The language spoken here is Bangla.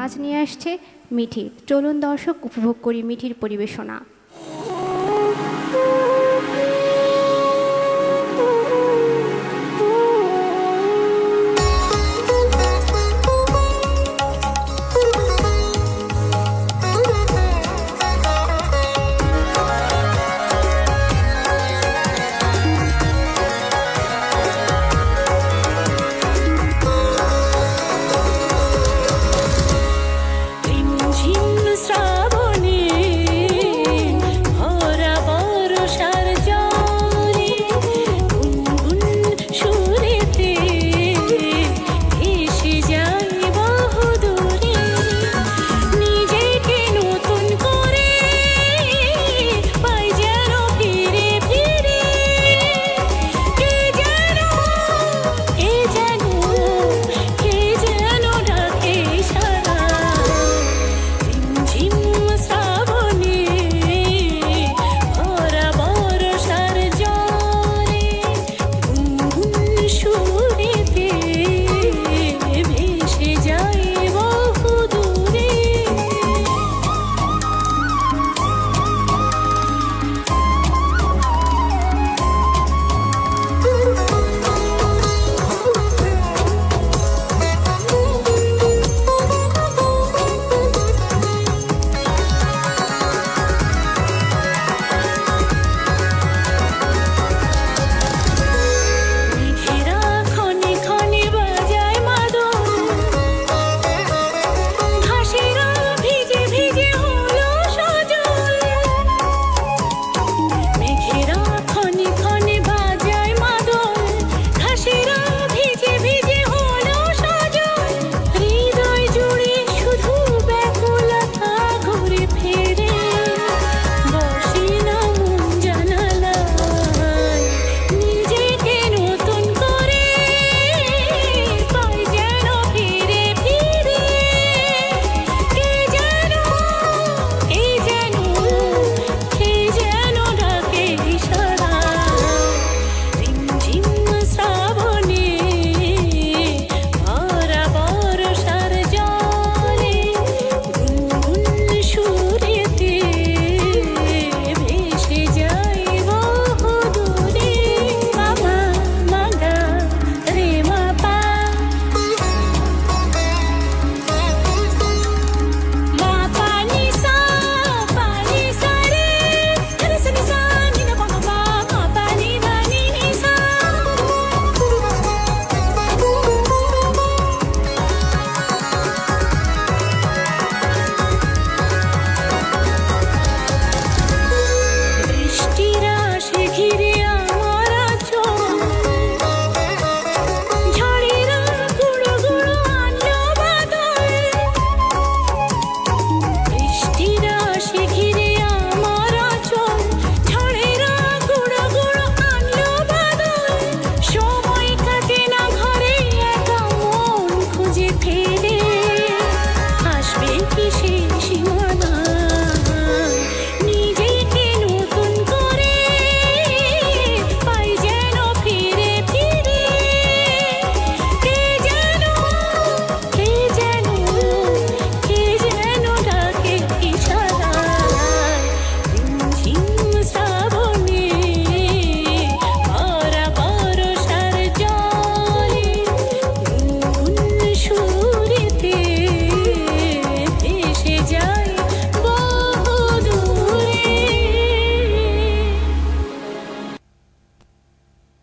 নাচ নিয়ে আসছে মিঠি। চলুন দর্শক উপভোগ করি মিঠির পরিবেশনা।